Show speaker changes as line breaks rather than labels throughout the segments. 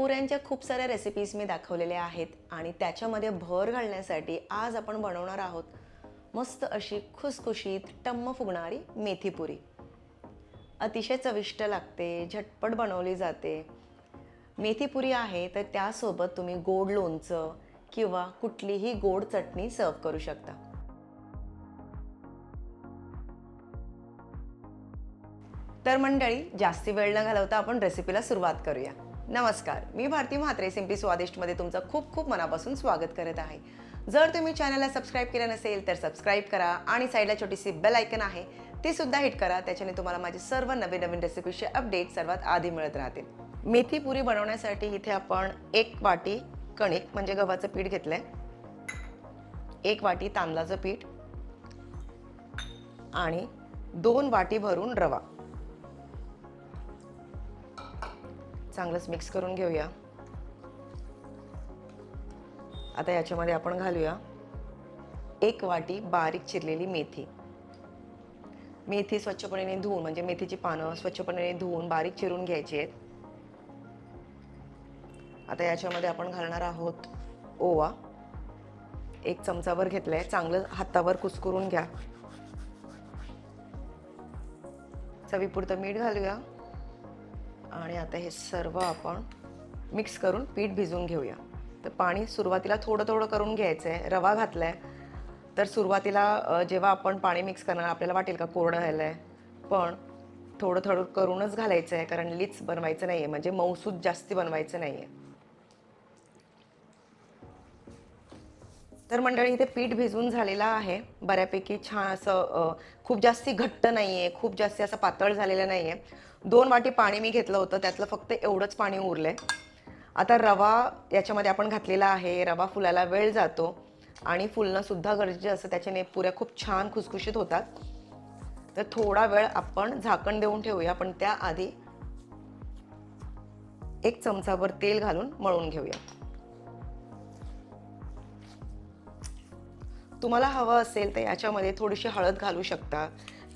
पुऱ्यांच्या खूप साऱ्या रेसिपीज मी दाखवलेल्या आहेत आणि त्याच्यामध्ये भर घालण्यासाठी आज आपण बनवणार आहोत मस्त अशी खुसखुशीत टम्म फुगणारी मेथीपुरी अतिशय चविष्ट लागते झटपट बनवली जाते. मेथीपुरी आहे तर त्यासोबत तुम्ही गोड लोणचं किंवा कुठलीही गोड चटणी सर्व करू शकता. तर मंडळी जास्ती वेळ न घालवता आपण रेसिपीला सुरुवात करूया. नमस्कार. मी भारती म्हात्रे सिम्पली स्वादिष्टमध्ये तुमचं खूप खूप मनापासून स्वागत करत आहे. जर तुम्ही चॅनलला सबस्क्राईब केलं नसेल तर सबस्क्राईब करा आणि साईडला छोटीशी बेल आयकन आहे ती सुद्धा हिट करा त्याच्याने तुम्हाला माझे सर्व नवीन नवीन रेसिपीचे अपडेट सर्वात आधी मिळत राहतील. मेथी पुरी बनवण्यासाठी इथे आपण एक वाटी कणिक म्हणजे गव्हाचं पीठ घेतलं आहे एक वाटी तांदळाचं पीठ आणि दोन वाटी भरून रवा. चांगलंच मिक्स करून घेऊया. आता याच्यामध्ये आपण घालूया एक वाटी बारीक चिरलेली मेथी. मेथी स्वच्छपणे धुवून म्हणजे मेथीची पानं स्वच्छपणे धुवून बारीक चिरून घ्यायची आहेत. आता याच्यामध्ये आपण घालणार आहोत ओवा. एक चमचावर घेतलाय. चांगलं हातावर कुस्करून घ्या. चवीपुरतं मीठ घालूया. आणि आता हे सर्व आपण मिक्स करून पीठ भिजवून घेऊया. तर पाणी सुरुवातीला थोडं थोडं करून घ्यायचं आहे रवा घातला आहे तर सुरुवातीला जेव्हा आपण पाणी मिक्स करणार आपल्याला वाटेल का कोरडं व्हायला आहे पण थोडं थोडं करूनच घालायचं आहे कारण लीच बनवायचं नाही आहे म्हणजे मऊसूद जास्ती बनवायचं नाही आहे तर मंडळी इथे पीठ भिजवून झालेलं आहे. बऱ्यापैकी छान असं खूप जास्ती घट्ट नाही आहे खूप जास्ती असं पातळ झालेलं नाही आहे दोन वाटी पाणी मी घेतलं होतं त्यातलं फक्त एवढंच पाणी उरलं आहे आता रवा याच्यामध्ये आपण घातलेला आहे रवा फुलायला वेळ जातो आणि फुलणं सुद्धा गरजेचं असं त्याच्याने पुऱ्या खूप छान खुसखुशीत होतात. तर थोडा वेळ आपण झाकण देऊन ठेवूया पण त्याआधी एक चमचाभर तेल घालून मळून घेऊया. तुम्हाला हवं असेल तर याच्यामध्ये थोडीशी हळद घालू शकता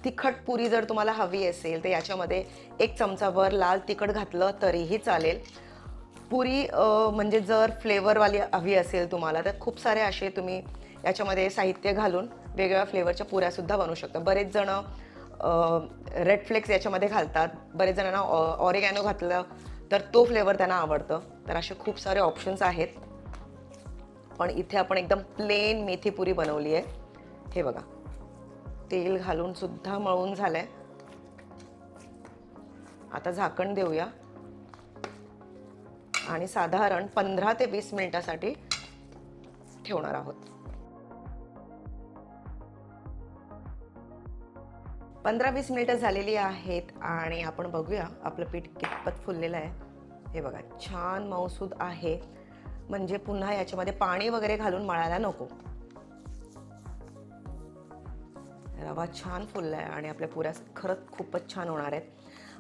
तिखट पुरी जर तुम्हाला हवी असेल तर याच्यामध्ये एक चमचाभर लाल तिखट घातलं तरीही चालेल. पुरी म्हणजे जर फ्लेवरवाली हवी असेल तुम्हाला तर खूप सारे असे तुम्ही याच्यामध्ये साहित्य घालून वेगवेगळ्या फ्लेवरच्या पुऱ्यासुद्धा बनवू शकता. बरेच जण रेड फ्लेक्स याच्यामध्ये घालतात. बरेच जणांना ऑरेगॅनो घातलं तर तो फ्लेवर त्यांना आवडतं. तर असे खूप सारे ऑप्शन्स आहेत. पण इथे आपण एकदम प्लेन मेथी पुरी बनवली आहे. हे बघा. तेल घालून सुद्धा मळून झालंय. आता झाकण देऊया. आणि साधारण पंधरा ते वीस मिनिटासाठी ठेवणार आहोत. पंधरा वीस मिनिटं झालेली आहेत आणि आपण बघूया आपलं पीठ कितपत फुललेलं आहे. हे बघा छान मऊसूद आहे. म्हणजे पुन्हा याच्यामध्ये पाणी वगैरे घालून मळायला नको. रवा छान फुलला आहे आणि आपल्या पुऱ्या खरंच खूपच छान होणार आहेत.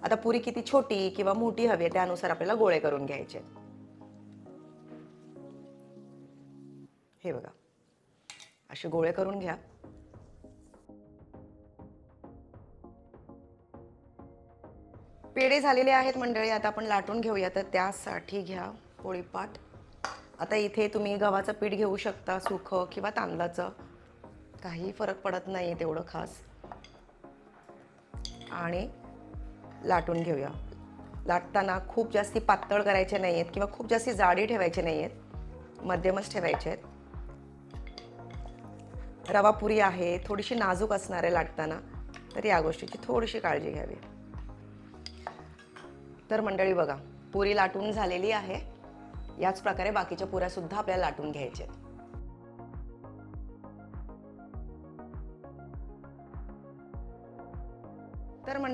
आता पुरी किती छोटी किंवा मोठी हवी आहे त्यानुसार आपल्याला गोळे करून घ्यायचे हे बघा. असे गोळे करून घ्या. पेढे झालेले आहेत मंडळी आता आपण लाटून घेऊया. तर त्यासाठी घ्या पोळीपाट आता इथे तुम्ही गव्हाचं पीठ घेऊ शकता सुखं किंवा तांदळाचं. काही फरक पडत नाही आहे तेवढं खास. आणि लाटून घेऊया. लाटताना खूप जास्ती पातळ करायचे नाही आहेत किंवा खूप जास्ती जाडी ठेवायचे नाही आहेत मध्यमच ठेवायचे आहेत. रवा पुरी आहे थोडीशी नाजूक असणार आहे लाटताना. तर या गोष्टीची थोडीशी काळजी घ्यावी. तर मंडळी बघा पुरी लाटून झालेली आहे. याच प्रकारे बाकीच्या पुऱ्यासुद्धा आपल्याला लाटून घ्यायच्या आहेत.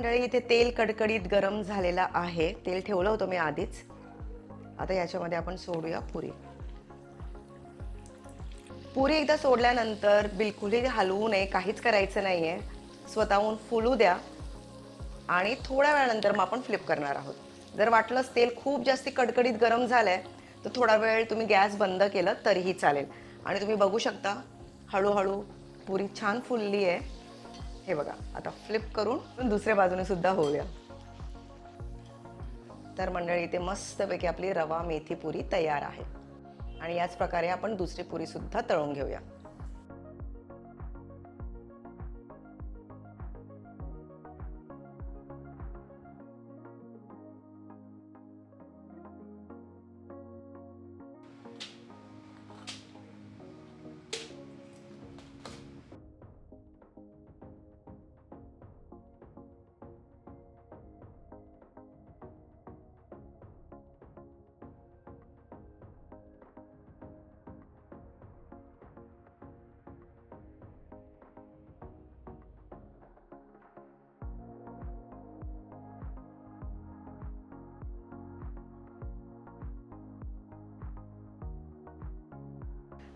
मंडळी इथे तेल कडकडीत गरम झालेलं आहे. तेल ठेवलं होतं मी आधीच. आता याच्यामध्ये आपण सोडूया पुरी. पुरी एकदा सोडल्यानंतर बिलकुलही हलवू नये काहीच करायचं नाहीये. स्वतःहून फुलू द्या. आणि थोड्या वेळानंतर मग आपण फ्लिप करणार आहोत. जर वाटलंच तेल खूप जास्त कडकडीत गरम झालंय तर थोडा वेळ तुम्ही गॅस बंद केलं तरीही चालेल. आणि तुम्ही बघू शकता हळूहळू पुरी छान फुलली आहे हे बघा आता फ्लिप करून दुसऱ्या बाजूने सुद्धा होऊया. तर मंडळी इथे मस्तपैकी आपली रवा मेथी पुरी तयार आहे. आणि याच प्रकारे आपण दुसरी पुरी सुद्धा तळून घेऊया.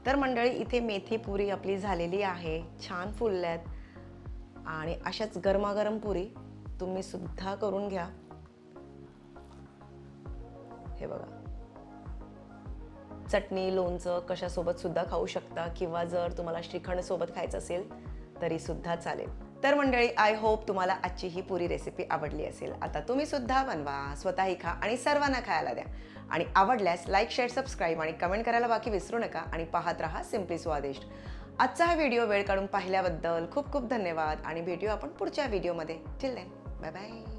तर मंडळी इथे मेथी पुरी आपली झालेली आहे. छान फुलल्यात. आणि अशाच गरमागरम पुरी तुम्ही सुद्धा करून घ्या. हे बघा. चटणी लोणचं कशासोबत सुद्धा खाऊ शकता किंवा जर तुम्हाला श्रीखंड सोबत खायचं असेल तरी सुद्धा चालेल. तर मंडळी आय होप तुम्हाला आजची ही पुरी रेसिपी आवडली असेल. आता तुम्ही सुद्धा बनवा स्वतःही खा आणि सर्वांना खायला द्या. आणि आवडल्यास लाईक शेअर सबस्क्राईब आणि कमेंट करायला बाकी विसरू नका आणि पाहत रहा सिम्पली स्वादिष्ट आजचा हा व्हिडिओ वेळ काढून पाहिल्याबद्दल खूप खूप धन्यवाद आणि भेटूया आपण पुढच्या व्हिडिओमध्ये टिल देन बाय बाय